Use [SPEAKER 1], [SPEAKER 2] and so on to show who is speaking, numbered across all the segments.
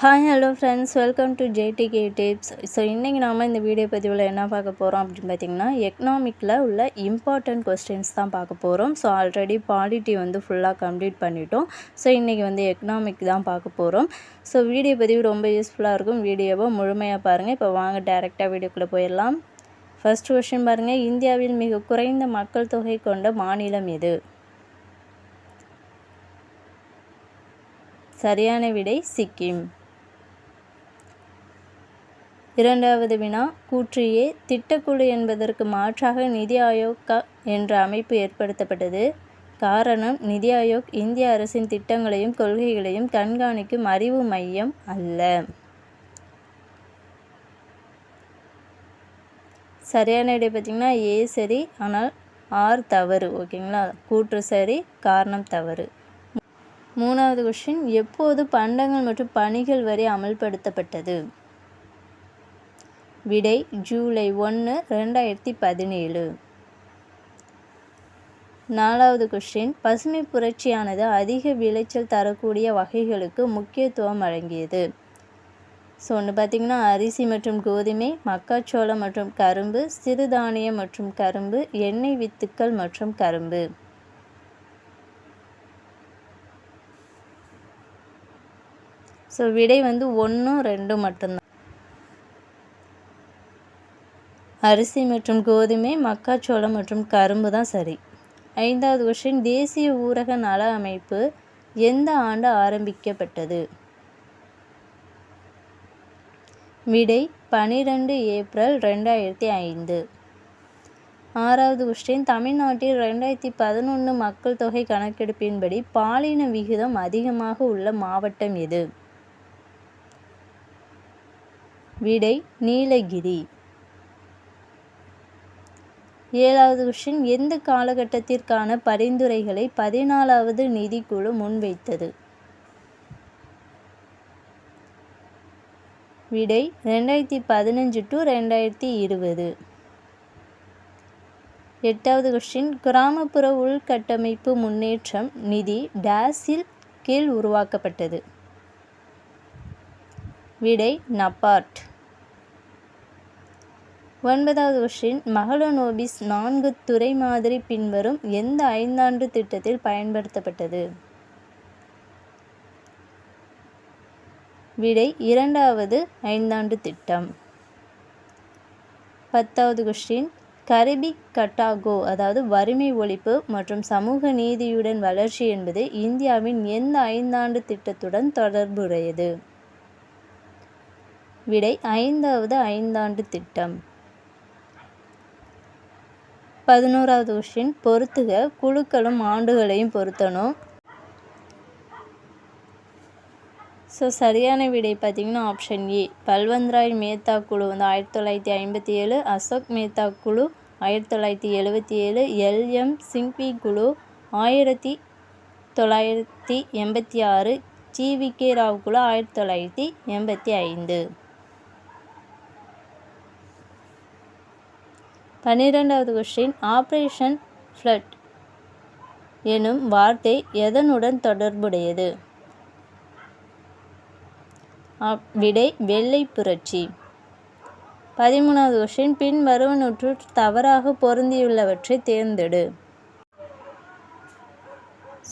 [SPEAKER 1] Hi hello friends welcome to JDK tips so இன்றைக்கி நாம் இந்த வீடியோ பதிவில் என்ன பார்க்க போகிறோம் அப்படின்னு பார்த்தீங்கன்னா எக்கனாமிக்கில் உள்ள இம்பார்ட்டண்ட் கொஸ்டின்ஸ் தான் பார்க்க போகிறோம் ஸோ ஆல்ரெடி பாலிட்டி வந்து ஃபுல்லாக கம்ப்ளீட் பண்ணிட்டோம். ஸோ இன்றைக்கி வந்து எக்கனாமிக் தான் பார்க்க போகிறோம் ஸோ வீடியோ பதிவு ரொம்ப யூஸ்ஃபுல்லாக இருக்கும். வீடியோவை முழுமையாக பாருங்கள் இப்போ வாங்க டேரெக்டாக வீடியோக்குள்ளே போயிடலாம். ஃபர்ஸ்ட் கொஸ்டின் பாருங்கள் இந்தியாவில் மிக குறைந்த மக்கள் தொகை கொண்ட மாநிலம் எது? சரியான விடை சிக்கிம். இரண்டாவது வினா கூற்றியே திட்டக்குழு என்பதற்கு மாற்றாக நிதி ஆயோக் என்ற அமைப்பு ஏற்படுத்தப்பட்டது. காரணம் நிதி ஆயோக் இந்திய அரசின் திட்டங்களையும் கொள்கைகளையும் கண்காணிக்கும் அறிவு மையம் அல்ல. சரியான இடை பார்த்திங்கன்னா ஏ சரி ஆனால் ஆர் தவறு ஓகேங்களா? கூற்று சரி காரணம் தவறு. மூணாவது கொஷின் எப்போது பண்டங்கள் மற்றும் பணிகள் வரி அமல்படுத்தப்பட்டது? விடை ஜூலை ஒன்று ரெண்டாயிரத்தி பதினேழு. நாலாவது கொஸ்டின் பசுமை புரட்சியானது அதிக விளைச்சல் தரக்கூடிய வகைகளுக்கு முக்கியத்துவம் வழங்கியது. ஸோ ஒன்று பார்த்திங்கன்னா அரிசி மற்றும் கோதுமை மக்காச்சோளம் மற்றும் கரும்பு சிறுதானியம் மற்றும் கரும்பு எண்ணெய் வித்துக்கள் மற்றும் கரும்பு. ஸோ விடை வந்து ஒன்றும் ரெண்டும் மட்டும்தான். அரிசி மற்றும் கோதுமை மக்காச்சோளம் மற்றும் கரும்பு தான் சரி. ஐந்தாவது கொஷின் தேசிய ஊரக நல அமைப்பு எந்த ஆண்டு ஆரம்பிக்கப்பட்டது? விடை பனிரெண்டு ஏப்ரல் ரெண்டாயிரத்தி ஐந்து. ஆறாவது கொஸ்டின் தமிழ்நாட்டில் ரெண்டாயிரத்தி பதினொன்று மக்கள் தொகை கணக்கெடுப்பின்படி பாலின விகிதம் அதிகமாக உள்ள மாவட்டம் எது? விடை நீலகிரி. ஏழாவது கொஷின் எந்த காலகட்டத்திற்கான பரிந்துரைகளை பதினாலாவது நிதிக்குழு முன்வைத்தது? விடை ரெண்டாயிரத்தி பதினஞ்சு டு ரெண்டாயிரத்தி இருபது. எட்டாவது கொஸ்டின் கிராமப்புற உள்கட்டமைப்பு முன்னேற்றம் நிதி டேஸில் கீழ் உருவாக்கப்பட்டது. விடை நபார்ட் ஒன்பதாவது கொஷின் மகளோனோபிஸ் நான்கு துறை மாதிரி பின்வரும் எந்த ஐந்தாண்டு திட்டத்தில் பயன்படுத்தப்பட்டது? விடை இரண்டாவது ஐந்தாண்டு திட்டம். பத்தாவது கொஸ்டின் கரிபி கட்டாகோ அதாவது வறுமை ஒழிப்பு மற்றும் சமூக நீதியுடன் வளர்ச்சி என்பது இந்தியாவின் எந்த ஐந்தாண்டு திட்டத்துடன் தொடர்புடையது? விடை ஐந்தாவது ஐந்தாண்டு திட்டம். பதினோராவது கொஷின் பொறுத்துக குழுக்களும் ஆண்டுகளையும் பொருத்தணும் ஸோ சரியான விடை பார்த்திங்கன்னா ஆப்ஷன் ஏ பல்வந்த்ராய் மேத்தா குழு வந்து ஆயிரத்தி தொள்ளாயிரத்தி ஐம்பத்தி ஏழு அசோக் மேத்தா குழு ஆயிரத்தி தொள்ளாயிரத்தி எழுபத்தி ஏழு எல்எம் சிங்வி குழு ஆயிரத்தி தொள்ளாயிரத்தி எண்பத்தி ஆறு ஜிவிகே ராவ் குழு ஆயிரத்தி தொள்ளாயிரத்தி எண்பத்தி ஐந்து. பன்னிரெண்டாவது கொஸ்டின் ஆப்ரேஷன் ஃப்ளட் எனும் வார்த்தை எதனுடன் தொடர்புடையது? விடை வெள்ளை புரட்சி. பதிமூணாவது கொஸ்டின் பின் வருவனற்றுள் தவறாக பொருந்தியுள்ளவற்றை தேர்ந்தெடு.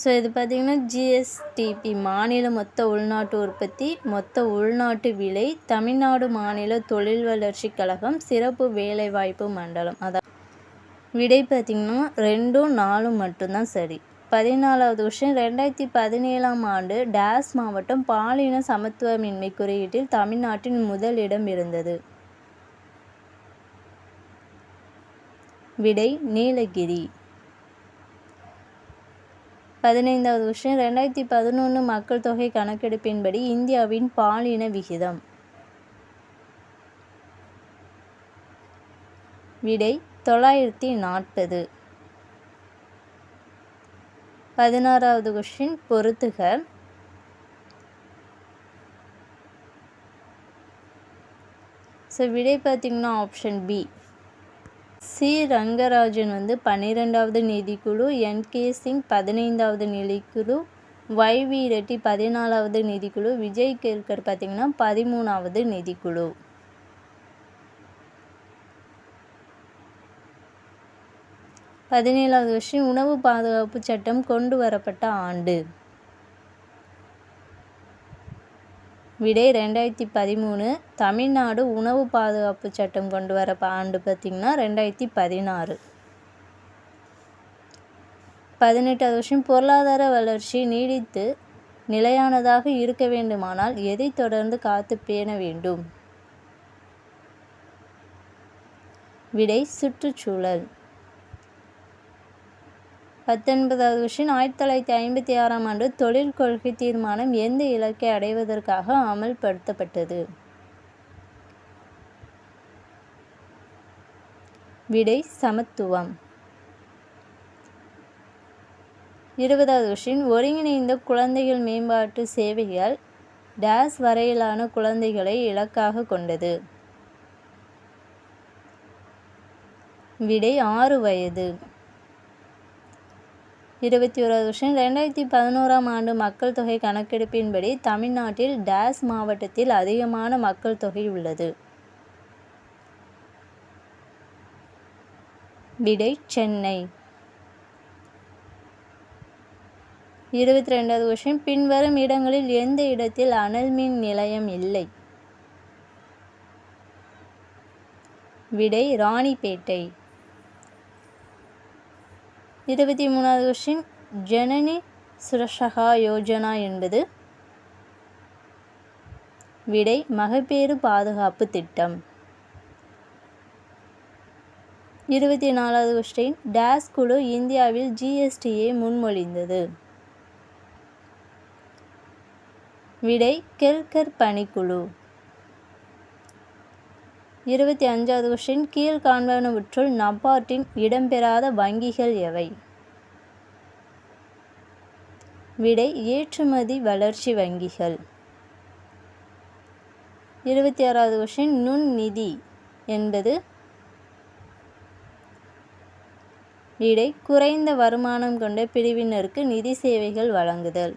[SPEAKER 1] ஸோ இது பார்த்திங்கன்னா ஜிஎஸ்டிபி மாநில மொத்த உள்நாட்டு உற்பத்தி மொத்த உள்நாட்டு விலை தமிழ்நாடு மாநில தொழில் வளர்ச்சி கழகம் சிறப்பு வேலைவாய்ப்பு மண்டலம். அதான் விடை பார்த்திங்கன்னா ரெண்டும் நாலும் மட்டும்தான் சரி. பதினாலாவது வருஷம் ரெண்டாயிரத்தி பதினேழாம் ஆண்டு டேஸ் மாவட்டம் பாலின சமத்துவமின்மை குறியீட்டில் தமிழ்நாட்டின் முதலிடம் இருந்தது. விடை நீலகிரி. பதினைந்தாவது விஷயம் ரெண்டாயிரத்தி பதினொன்று மக்கள் தொகை கணக்கெடுப்பின்படி இந்தியாவின் பாலின விகிதம். விடை தொள்ளாயிரத்தி நாற்பது. பதினாறாவது கொஷின் பொறுத்துக. ஸோ விடை பார்த்திங்கன்னா ஆப்ஷன் பி சி. ரங்கராஜன் வந்து பன்னிரெண்டாவது நிதிக்குழு என். கே. சிங் பதினைந்தாவது நிதிக்குழு வைவி ரெட்டி பதினாலாவது நிதிக்குழு விஜய் கேல்கர் பார்த்திங்கன்னா பதிமூணாவது நிதிக்குழு. பதினேழாவது வருஷம் உணவு பாதுகாப்பு சட்டம் கொண்டு வரப்பட்ட ஆண்டு. விடை ரெண்டாயிரத்தி பதிமூணு. தமிழ்நாடு உணவு பாதுகாப்பு சட்டம் கொண்டு வர ஆண்டு பார்த்திங்கன்னா ரெண்டாயிரத்தி பதினாறு. பதினெட்டாவது வருஷம் பொருளாதார வளர்ச்சி நீடித்து நிலையானதாக இருக்க வேண்டுமானால் எதை தொடர்ந்து காத்து பேண வேண்டும்? விடை சுற்றுச்சூழல். பத்தொன்பதாவது விஷயம் ஆயிரத்தி தொள்ளாயிரத்தி ஐம்பத்தி ஆறாம் ஆண்டு தொழில் கொள்கை தீர்மானம் எந்த இலக்கை அடைவதற்காக அமல்படுத்தப்பட்டது? விடை சமத்துவம். இருபதாவது விஷயம் ஒருங்கிணைந்த குழந்தைகள் மேம்பாட்டு சேவைகள் டேஸ் வரையிலான குழந்தைகளை இலக்காக கொண்டது. விடை ஆறு வயது. இருபத்தி ஓராவது வருஷம். ரெண்டாயிரத்தி பதினோராம் ஆண்டு மக்கள் தொகை கணக்கெடுப்பின்படி தமிழ்நாட்டில் டேஸ் மாவட்டத்தில் அதிகமான மக்கள் தொகை உள்ளது. விடை சென்னை. இருபத்தி ரெண்டாவது வருஷம். பின்வரும் இடங்களில் எந்த இடத்தில் அனல் மின் நிலையம் இல்லை? விடை ராணிப்பேட்டை. இருபத்தி மூணாவது கொஸ்டின் ஜனனி சுரஷகா யோஜனா என்பது விடை மகப்பேறு பாதுகாப்பு திட்டம். இருபத்தி நாலாவது கொஸ்டின் டேஸ் குழு இந்தியாவில் ஜிஎஸ்டியை முன்மொழிந்தது. விடை கெல்கர் பணிக்குழு. இருபத்தி அஞ்சாவது கொஷின் கீழ்காண்பனவற்றுள் நபார்ட்டின் இடம்பெறாத வங்கிகள் எவை? விடை ஏற்றுமதி வளர்ச்சி வங்கிகள். இருபத்தி ஆறாவது கொஸ்டின் நுண்நிதி என்பது விடை குறைந்த வருமானம் கொண்ட பிரிவினருக்கு நிதி சேவைகள் வழங்குதல்.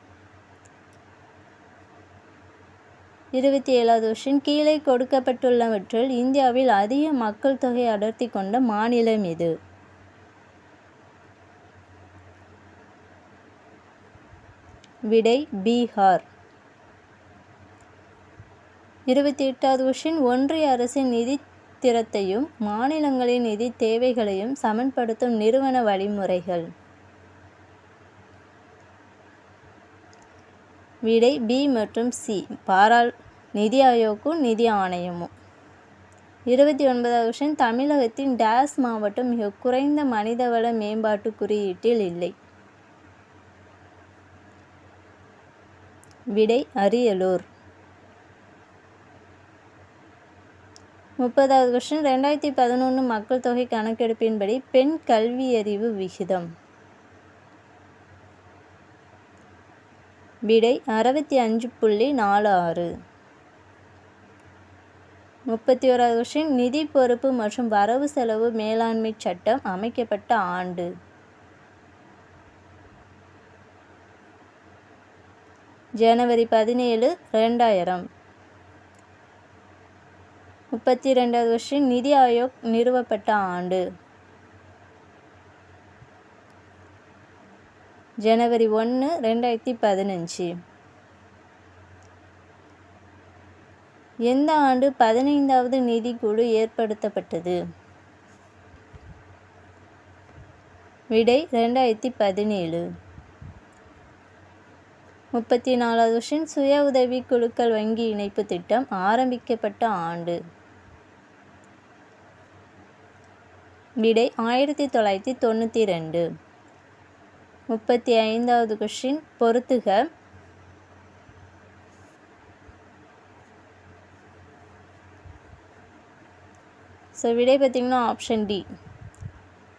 [SPEAKER 1] இருபத்தி ஏழாவது வருஷம் கீழே கொடுக்கப்பட்டுள்ளவற்றில் இந்தியாவில் அதிக மக்கள் தொகை அடர்த்தி கொண்ட மாநிலம் எது விடை பீகார். இருபத்தி எட்டாவது வருஷம் ஒன்றிய அரசின் நிதி திறத்தையும் மாநிலங்களின் நிதி தேவைகளையும் சமன்படுத்தும் நிறுவன வழிமுறைகள். விடை பி மற்றும் சி பாராள் நிதி ஆயோக்கும் நிதி ஆணையமும். இருபத்தி ஒன்பதாவது விஷயம் தமிழகத்தின் டேஸ் மாவட்டம் மிக குறைந்த மனிதவள மேம்பாட்டு குறியீட்டில் இல்லை. விடை அரியலூர். முப்பதாவது கொஸ்டின் ரெண்டாயிரத்தி பதினொன்று மக்கள் தொகை கணக்கெடுப்பின்படி பெண் கல்வியறிவு விகிதம். விடை அறுபத்தி அஞ்சு புள்ளி நாலு ஆறு. முப்பத்தி ஓராவது வருஷம் நிதி பொறுப்பு மற்றும் வரவு செலவு மேலாண்மை சட்டம் அமைக்கப்பட்ட ஆண்டு. ஜனவரி பதினேழு ரெண்டாயிரம் முப்பத்தி ரெண்டாவது வருஷம் நிதி ஆயோக் நிறுவப்பட்ட ஆண்டு. ஜனவரி ஒன்று ரெண்டாயிரத்தி பதினஞ்சு. எந்த ஆண்டு பதினைந்தாவது நிதிக்குழு ஏற்படுத்தப்பட்டது? விடை ரெண்டாயிரத்தி பதினேழு. முப்பத்தி நாலாவது வருஷம் சுய உதவி குழுக்கள் வங்கி இணைப்பு திட்டம் ஆரம்பிக்கப்பட்ட ஆண்டு. விடை ஆயிரத்தி தொள்ளாயிரத்தி தொண்ணூற்றி ரெண்டு. முப்பத்தி ஐந்தாவது கொஷின் பொறுத்துக. ஸோ விடை பார்த்திங்கன்னா ஆப்ஷன் டி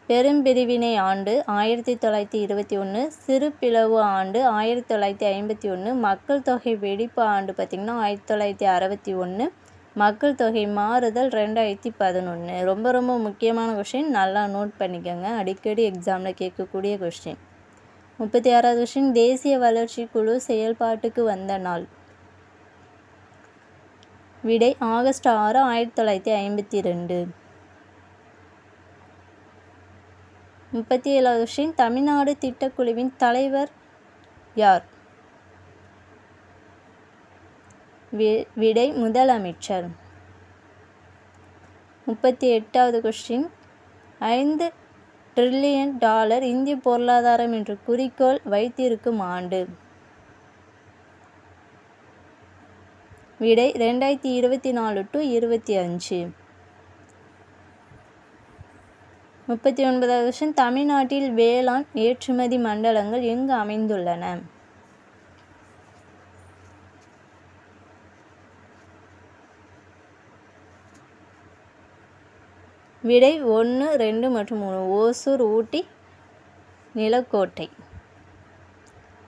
[SPEAKER 1] பெரும்பிரிவினை ஆண்டு ஆயிரத்தி தொள்ளாயிரத்தி இருபத்தி ஒன்று சிறு பிளவு ஆண்டு ஆயிரத்தி தொள்ளாயிரத்தி ஐம்பத்தி ஒன்று மக்கள் தொகை வெடிப்பு ஆண்டு பார்த்திங்கன்னா ஆயிரத்தி தொள்ளாயிரத்தி அறுபத்தி ஒன்று மக்கள் தொகை மாறுதல் ரெண்டாயிரத்தி பதினொன்று ரொம்ப ரொம்ப முக்கியமான கொஷின் நல்லா நோட் பண்ணிக்கோங்க. அடிக்கடி எக்ஸாமில் கேட்கக்கூடிய கொஷின் முப்பத்தி ஆறாவது கொஸ்டின் தேசிய வளர்ச்சி குழு செயல்பாட்டுக்கு வந்த நாள். விடை ஆகஸ்ட் ஆறு ஆயிரத்தி தொள்ளாயிரத்தி ஐம்பத்தி ரெண்டு முப்பத்தி ஏழாவது கொஸ்டின் தமிழ்நாடு திட்டக்குழுவின் தலைவர் யார்? விடை முதலமைச்சர். முப்பத்தி எட்டாவது கொஸ்டின் ஐந்து ட்ரில்லியன் டாலர் இந்திய பொருளாதாரம் என்ற குறிக்கோள் வைத்திருக்கும் ஆண்டு. விடை ரெண்டாயிரத்தி இருபத்தி நாலு டு இருபத்தி அஞ்சு. முப்பத்தி ஒன்பதாவது வருஷம் தமிழ்நாட்டில் வேளாண் ஏற்றுமதி மண்டலங்கள் எங்கு அமைந்துள்ளன? விடை ஒன்று ரெண்டு மற்றும் மூணு. ஓசூர் ஊட்டி நிலக்கோட்டை.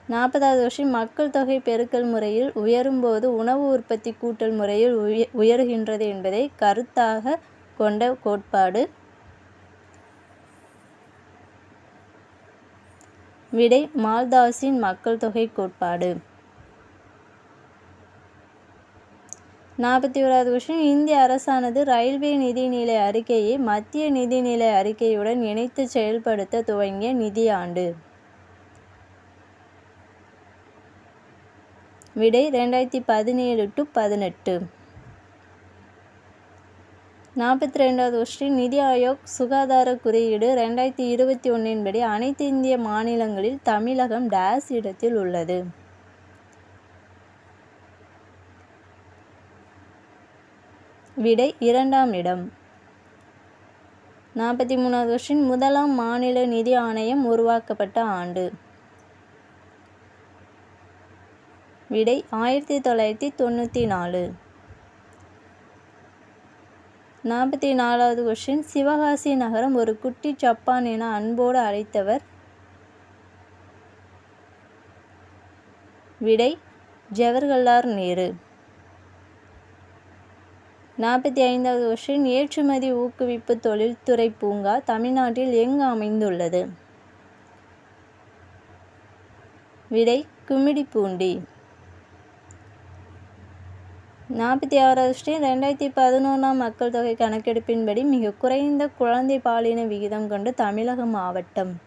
[SPEAKER 1] நாற்பதாவது வருஷம் மக்கள் தொகை பெருக்கல் முறையில் உயரும்போது உணவு உற்பத்தி கூட்டல் முறையில் உய உயர்கின்றது என்பதை கருத்தாக கொண்ட கோட்பாடு. விடை மால்தாஸின் மக்கள் தொகை கோட்பாடு. நாற்பத்தி ஓராவது கொஷின் இந்திய அரசானது ரயில்வே நிதிநிலை அறிக்கையை மத்திய நிதிநிலை அறிக்கையுடன் இணைத்து செயல்படுத்த துவங்கிய நிதியாண்டு. விடை ரெண்டாயிரத்தி பதினேழு டு பதினெட்டு. நாற்பத்தி ரெண்டாவது கொஸ்டின் நிதி ஆயோக் சுகாதார குறியீடு ரெண்டாயிரத்தி இருபத்தி ஒன்றின்படி அனைத்து இந்திய மாநிலங்களில் தமிழகம் டேஸ் இடத்தில் உள்ளது. விடை இரண்டாம் இடம். நாற்பத்தி மூணாவது வருஷம் முதலாம் மாநில நிதி ஆணையம் உருவாக்கப்பட்ட ஆண்டு. விடை ஆயிரத்தி தொள்ளாயிரத்தி தொண்ணூற்றி நாலு. நாற்பத்தி நாலாவது கொஷின் சிவகாசி நகரம் ஒரு குட்டி ஜப்பான் என அன்போடு அழைத்தவர். விடை ஜவஹர்லால் நேரு. நாற்பத்தி ஐந்தாவது வருஷம் ஏற்றுமதி ஊக்குவிப்பு தொழில்துறை பூங்கா தமிழ்நாட்டில் எங்கு அமைந்துள்ளது? விடை கும்மிடிப்பூண்டி. நாற்பத்தி ஆறாவது வருஷம் ரெண்டாயிரத்தி பதினொன்றாம் மக்கள் தொகை கணக்கெடுப்பின்படி மிக குறைந்த குழந்தை பாலின விகிதம் கொண்டு தமிழக மாவட்டம்.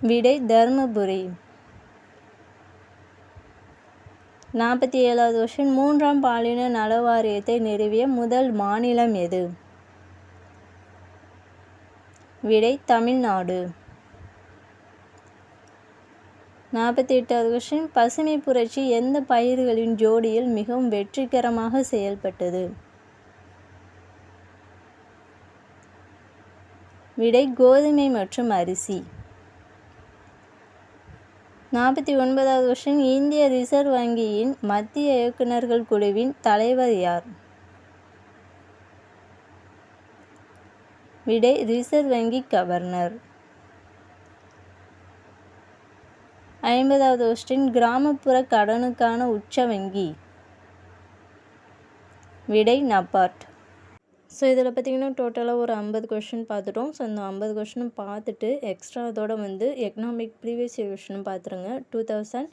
[SPEAKER 1] விடை தருமபுரி. நாற்பத்தி ஏழாவது வருஷம் மூன்றாம் பாலின நல வாரியத்தை நிறுவிய முதல் மாநிலம் எது? விடை தமிழ்நாடு. நாற்பத்தி எட்டாவது வருஷம் பசுமை புரட்சி எந்த பயிர்களின் ஜோடியில் மிகவும் வெற்றிகரமாக செயல்பட்டது? விடை கோதுமை மற்றும் அரிசி. நாற்பத்தி ஒன்பதாவது வருஷம் இந்திய ரிசர்வ் வங்கியின் மத்திய இயக்குநர்கள் குழுவின் தலைவர் யார்? விடை ரிசர்வ் வங்கி கவர்னர். ஐம்பதாவது வருஷத்தின் கிராமப்புற கடனுக்கான உச்ச வங்கி. விடை நபார்ட். ஸோ இதில் பார்த்திங்கன்னா டோட்டலாக ஒரு ஐம்பது கொஷின் பார்த்துட்டோம். ஸோ இந்த ஐம்பது கொஷினும் பார்த்துட்டு எக்ஸ்ட்ரா அதோட வந்து எக்கனாமிக் ப்ரீவியஸ் இயர் கொஷினும் பார்த்துருங்க. டூ தௌசண்ட்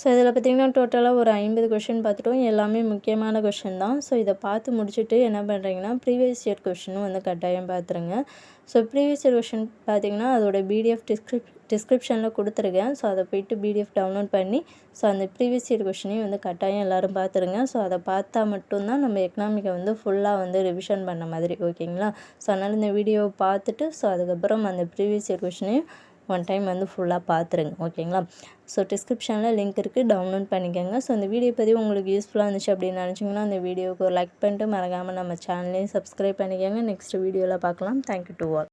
[SPEAKER 1] ஸோ இதில் பார்த்திங்கன்னா டோட்டலாக ஒரு ஐம்பது கொஷின் பார்த்துட்டோம். எல்லாமே முக்கியமான கொஷின் தான். ஸோ இதை பார்த்து முடிச்சுட்டு என்ன பண்ணுறீங்கன்னா ப்ரீவியஸ் இயர் கொஷினும் வந்து கட்டாயம் பார்த்துருங்க. ஸோ ப்ரீவியஸ் இயர் கொஷின் பார்த்திங்கன்னா அதோட பிடிஎஃப் டிஸ்கிரிப் டிஸ்கிரிப்ஷனில் கொடுத்துருக்கேன். ஸோ அதை போய்ட்டு பிடிஎஃப் டவுன்லோட் பண்ணி ஸோ அந்த ப்ரீவியஸ் இயர் கொஷினையும் வந்து கட்டாயம் எல்லோரும் பார்த்துருங்க. ஸோ அதை பார்த்தா மட்டும்தான் நம்ம எக்கனாமிக்கை வந்து ஃபுல்லாக வந்து ரிவிஷன் பண்ண மாதிரி ஓகேங்களா ஸோ அதனால் இந்த வீடியோவை பார்த்துட்டு ஸோ அதுக்கப்புறம் அந்த ப்ரீவியஸ் இயர் கொஷினையும் ஒன் டைம் வந்து ஃபுல்லாக பார்த்துருங்க ஓகேங்களா ஸோ டிஸ்கிரிப்ஷனில் லிங்க் இருக்குது டவுன்லோட் பண்ணிக்கோங்க. ஸோ இந்த வீடியோ பதிவு உங்களுக்கு யூஸ்ஃபுல்லாக இருந்துச்சு அப்படின்னு நினச்சிங்கன்னா அந்த வீடியோவுக்கு லைக் பண்ணிட்டு மறக்காமல் நம்ம சேனலையும் சப்ஸ்கிரைப் பண்ணிக்கோங்க. நெக்ஸ்ட் வீடியோவில் பார்க்கலாம். Thank you to all